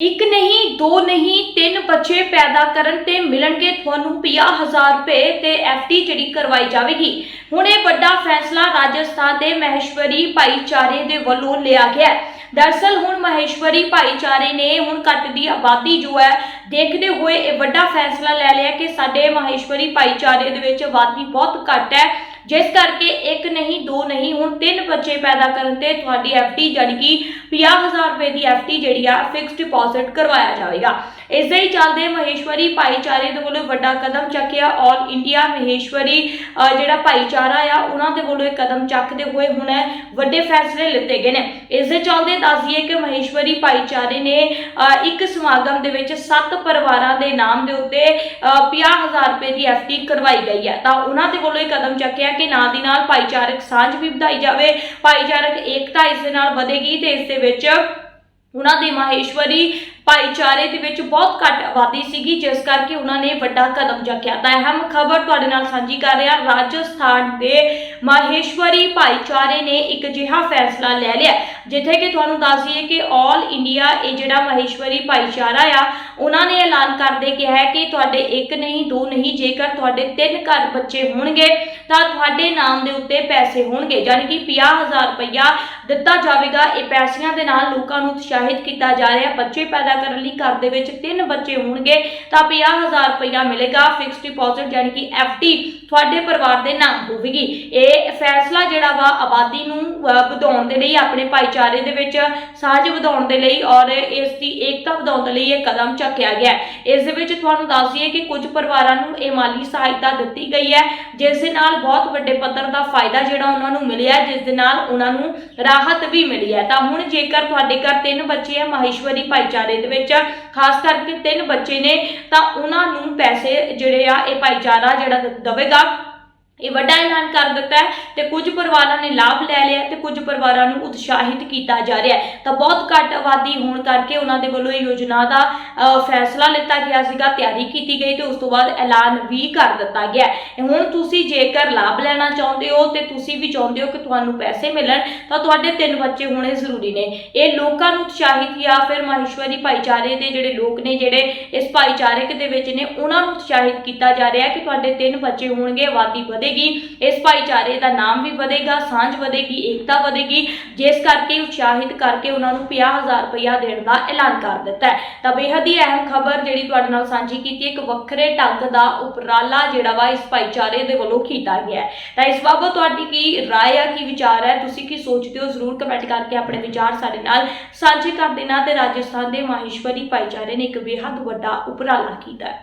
ਇੱਕ ਨਹੀਂ, ਦੋ ਨਹੀਂ, ਤਿੰਨ ਬੱਚੇ ਪੈਦਾ ਕਰਨ ਤੇ ਮਿਲਣਗੇ ਤੁਹਾਨੂੰ 50000 ਰੁਪਏ ਤੇ ਐਫਡੀ ਜਿਹੜੀ ਕਰਵਾਈ ਜਾਵੇਗੀ। ਹੁਣ ਇਹ ਵੱਡਾ ਫੈਸਲਾ ਰਾਜਸਥਾਨ ਦੇ ਮਹੇਸ਼ਵਰੀ ਭਾਈਚਾਰੇ ਦੇ ਵੱਲੋਂ ਲਿਆ ਗਿਆ ਹੈ। ਦਰਸਲ ਹੁਣ ਮਹੇਸ਼ਵਰੀ ਭਾਈਚਾਰੇ ਨੇ ਹੁਣ ਘੱਟ ਦੀ ਆਬਾਦੀ ਜੋ ਹੈ, ਦੇਖਦੇ ਹੋਏ ਇਹ ਵੱਡਾ ਫੈਸਲਾ ਲੈ ਲਿਆ ਕਿ ਸਾਡੇ ਮਹੇਸ਼ਵਰੀ ਭਾਈਚਾਰੇ ਦੇ ਵਿੱਚ ਆਬਾਦੀ ਬਹੁਤ ਘੱਟ ਹੈ। ਜਿਸ ਕਰਕੇ ਇੱਕ ਨਹੀਂ ਦੋ ਨਹੀਂ ਹੁਣ ਤਿੰਨ ਬੱਚੇ ਪੈਦਾ ਕਰਨ ਤੇ ਤੁਹਾਡੀ ਐਫਡੀ ਜਾਨੀ ਕਿ 50000 ਰੁਪਏ ਦੀ ਐਫਡੀ ਜਿਹੜੀ ਆ ਫਿਕਸ ਡਿਪੋਜ਼ਿਟ ਕਰਵਾਇਆ ਜਾਵੇਗਾ। ਇਸ ਦੇ ਹੀ ਚੱਲਦੇ ਮਹੇਸ਼ਵਰੀ ਭਾਈਚਾਰੇ ਦੇ ਵੱਲੋਂ ਵੱਡਾ ਕਦਮ ਚੱਕਿਆ। ਆਲ ਇੰਡੀਆ ਮਹੇਸ਼ਵਰੀ ਜਿਹੜਾ ਭਾਈਚਾਰਾ ਆ ਉਹਨਾਂ ਦੇ ਵੱਲੋਂ ਇਹ ਕਦਮ ਚੱਕਦੇ ਹੋਏ ਹੁਣ ਵੱਡੇ ਫੈਸਲੇ ਲਿੱਤੇ ਗਏ ਨੇ। ਇਸ ਦੇ ਚੱਲਦੇ ਦੱਸ ਕਿ ਮਹੇਸ਼ਵਰੀ ਭਾਈਚਾਰੇ ਨੇ ਇੱਕ ਸਮਾਗਮ ਦੇ ਵਿੱਚ ਸੱਤ ਪਰਿਵਾਰਾਂ ਦੇ ਨਾਮ ਦੇ ਉੱਤੇ ਅ, 50000 ਰੁਪਏ ਦੀ ਐਫਡੀ ਕਰਵਾਈ ਗਈ ਹੈ। ਤਾਂ ਉਹਨਾਂ ਦੇ ਵੱਲੋਂ ਇਹ ਕਦਮ ਚੱਕਿਆ ਕਿ ਨਾਲ ਦੀ ਨਾਲ ਭਾਈਚਾਰਕ ਸਾਂਝ ਵੀ ਵਧਾਈ ਜਾਵੇ। ਭਾਈਚਾਰਕ ਏਕਤਾ ਇਸ ਦੇ ਨਾਲ ਵਧੇਗੀ ਤੇ ਇਸ ਦੇ ਵਿੱਚ ਉਹਨਾਂ ਦੇ ਮਾਹੇਸ਼ਵਰੀ ਭਾਈਚਾਰੇ ਦੇ ਵਿੱਚ ਬਹੁਤ ਘੱਟ ਆਬਾਦੀ ਸੀਗੀ, ਜਿਸ ਕਰਕੇ ਉਹਨਾਂ ਨੇ ਵੱਡਾ ਕਦਮ ਚੱਕਿਆ। ਤਾਂ ਅਹਿਮ ਖਬਰ ਤੁਹਾਡੇ ਨਾਲ ਸਾਂਝੀ ਕਰ ਰਿਹਾ, ਰਾਜਸਥਾਨ ਦੇ ਮਾਹੇਸ਼ਵਰੀ ਭਾਈਚਾਰੇ ਨੇ ਇੱਕ ਅਜਿਹਾ ਫੈਸਲਾ ਲੈ ਲਿਆ, ਜਿੱਥੇ ਕਿ ਤੁਹਾਨੂੰ ਦੱਸ ਦਈਏ ਕਿ 올 ਇੰਡੀਆ ਇਹ ਜਿਹੜਾ ਮਹੇਸ਼ਵਰੀ ਭਾਈਚਾਰਾ ਆ ਉਹਨਾਂ ਨੇ ਐਲਾਨ ਕਰਦੇ ਕਿਹਾ ਹੈ ਕਿ ਤੁਹਾਡੇ ਇੱਕ ਨਹੀਂ, ਦੋ ਨਹੀਂ, ਜੇਕਰ ਤੁਹਾਡੇ ਤਿੰਨ ਘਰ ਬੱਚੇ ਹੋਣਗੇ, ਤਾਂ ਤੁਹਾਡੇ ਨਾਮ ਦੇ ਉੱਤੇ ਪੈਸੇ ਹੋਣਗੇ ਯਾਨੀ ਕਿ 50000 ਰੁਪਇਆ ਦਿੱਤਾ ਜਾਵੇਗਾ। ਇਹ ਪੈਸਿਆਂ ਦੇ ਨਾਲ ਲੋਕਾਂ ਨੂੰ ਉਤਸ਼ਾਹਿਤ ਕੀਤਾ ਜਾ ਰਿਹਾ ਬੱਚੇ ਪੈਦਾ ਕਰਨ ਲਈ ਘਰ ਦੇ ਵਿੱਚ ਤਿੰਨ ਬੱਚੇ ਹੋਣਗੇ, ਤਾਂ 50000 ਰੁਪਇਆ ਮਿਲੇਗਾ ਫਿਕਸ ਡਿਪੋਜ਼ਿਟ ਯਾਨੀ ਕਿ ਐਫਡੀ ਤੁਹਾਡੇ ਪਰਿਵਾਰ ਦੇ ਨਾਮ ਹੋਵੇਗੀ। ਇਹ ਫੈਸਲਾ ਜਿਹੜਾ ਵਾ ਆਬਾਦੀ ਨੂੰ ਵਧਾਉਣ ਦੇ ਲਈ, ਆਪਣੇ ਭਾਈਚਾਰੇ ਦੇ ਵਿੱਚ ਸਾਂਝ ਵਧਾਉਣ ਦੇ ਲਈ ਔਰ ਇਸ ਦੀ ਏਕਤਾ ਵਧਾਉਣ ਦੇ ਲਈ ਇਹ ਕਦਮ ਚੱਲ ਚੱਕਿਆ ਗਿਆ ਇਸ ਦੇ ਵਿੱਚ ਤੁਹਾਨੂੰ ਦੱਸ ਦਈਏ ਕਿ ਕੁਝ ਪਰਿਵਾਰਾਂ ਨੂੰ ਇਹ ਮਾਲੀ ਸਹਾਇਤਾ ਦਿੱਤੀ ਗਈ ਹੈ, ਜਿਸ ਦੇ ਨਾਲ ਬਹੁਤ ਵੱਡੇ ਪੱਧਰ ਦਾ ਫਾਇਦਾ ਜਿਹੜਾ ਉਹਨਾਂ ਨੂੰ ਮਿਲਿਆ ਜਿਸ ਦੇ ਨਾਲ ਉਹਨਾਂ ਨੂੰ ਰਾਹਤ ਵੀ ਮਿਲੀ ਹੈ। ਤਾਂ ਹੁਣ ਜੇਕਰ ਤੁਹਾਡੇ ਘਰ ਤਿੰਨ ਬੱਚੇ ਹੈ ਮਾਹੇਸ਼ਵਰੀ ਭਾਈਚਾਰੇ ਦੇ ਵਿੱਚ, ਖਾਸ ਕਰਕੇ ਤਿੰਨ ਬੱਚੇ ਨੇ, ਤਾਂ ਉਹਨਾਂ ਨੂੰ ਪੈਸੇ ਜਿਹੜੇ ਆ ਇਹ ਭਾਈਚਾਰਾ ਜਿਹੜਾ ਦੇਵੇਗਾ। ਇਹ ਵੱਡਾ ਐਲਾਨ ਕਰ ਦਿੱਤਾ ਹੈ ਤੇ ਕੁਝ ਪਰਿਵਾਰਾਂ ਨੇ ਲਾਭ ਲੈ ਲਿਆ ਤੇ ਕੁਝ ਪਰਿਵਾਰਾਂ ਨੂੰ ਉਤਸ਼ਾਹਿਤ ਕੀਤਾ ਜਾ ਰਿਹਾ ਹੈ। ਤਾਂ ਬਹੁਤ ਘੱਟ ਆਬਾਦੀ ਹੋਣ ਕਰਕੇ ਉਹਨਾਂ ਦੇ ਵੱਲੋਂ ਇਹ ਯੋਜਨਾ ਦਾ ਫੈਸਲਾ ਲਿੱਤਾ ਗਿਆ ਸੀਗਾ, ਤਿਆਰੀ ਕੀਤੀ ਗਈ ਤੇ ਉਸ ਤੋਂ ਬਾਅਦ ਐਲਾਨ ਵੀ ਕਰ ਦਿੱਤਾ ਗਿਆ ਹੁਣ ਤੁਸੀਂ ਜੇਕਰ ਲਾਭ ਲੈਣਾ ਚਾਹੁੰਦੇ ਹੋ ਤੇ ਤੁਸੀਂ ਵੀ ਚਾਹੁੰਦੇ ਹੋ ਕਿ ਤੁਹਾਨੂੰ ਪੈਸੇ ਮਿਲਣ, ਤਾਂ ਤੁਹਾਡੇ ਤਿੰਨ ਬੱਚੇ ਹੋਣੇ ਜ਼ਰੂਰੀ ਨੇ। ਇਹ ਲੋਕਾਂ ਨੂੰ ਉਤਸ਼ਾਹਿਤ ਜਾਂ ਫਿਰ ਮਾਹੇਸ਼ਵਰੀ ਭਾਈਚਾਰੇ ਦੇ ਜਿਹੜੇ ਲੋਕ ਨੇ, ਜਿਹੜੇ ਇਸ ਭਾਈਚਾਰਕ ਦੇ ਵਿੱਚ ਨੇ, ਉਹਨਾਂ ਨੂੰ ਉਤਸ਼ਾਹਿਤ ਕੀਤਾ ਜਾ ਰਿਹਾ ਕਿ ਤੁਹਾਡੇ ਤਿੰਨ ਬੱਚੇ ਹੋਣਗੇ, ਆਬਾਦੀ ਵਧੇ ਵਧੇਗੀ, ਇਸ ਭਾਈਚਾਰੇ ਦਾ ਨਾਮ ਵੀ ਵਧੇਗਾ, ਸਾਂਝ ਵਧੇਗੀ, ਏਕਤਾ ਵਧੇਗੀ। ਜਿਸ ਕਰਕੇ ਉਤਸ਼ਾਹਿਤ ਕਰਕੇ ਉਹਨਾਂ ਨੂੰ 50000 ਰੁਪਇਆ ਦੇਣ ਦਾ ਐਲਾਨ ਕਰ ਦਿੱਤਾ ਹੈ। ਤਾਂ ਬੇਹੱਦ ਹੀ ਅਹਿਮ ਖਬਰ ਜਿਹੜੀ ਤੁਹਾਡੇ ਨਾਲ ਸਾਂਝੀ ਕੀਤੀ ਇੱਕ ਵੱਖਰੇ ਢੰਗ ਦਾ ਉਪਰਾਲਾ ਜਿਹੜਾ ਵਾ ਇਸ ਭਾਈਚਾਰੇ ਦੇ ਵੱਲੋਂ ਕੀਤਾ ਗਿਆ ਹੈ। ਤਾਂ ਇਸ ਬਾਬਤ ਤੁਹਾਡੀ ਕੀ ਰਾਏ ਆ, ਕੀ ਵਿਚਾਰ ਹੈ? ਤੁਸੀਂ ਕੀ ਸੋਚਦੇ ਹੋ? ਜ਼ਰੂਰ ਕਮੈਂਟ ਕਰਕੇ ਆਪਣੇ ਵਿਚਾਰ ਸਾਡੇ ਨਾਲ ਸਾਂਝੇ ਕਰ ਦੇਣਾ ਤੇ ਰਾਜਸਥਾਨ ਦੇ ਮਾਹੇਸ਼ਵਰੀ ਭਾਈਚਾਰੇ ਨੇ ਇੱਕ ਬੇਹੱਦ ਵੱਡਾ ਉਪਰਾਲਾ ਕੀਤਾ ਹੈ।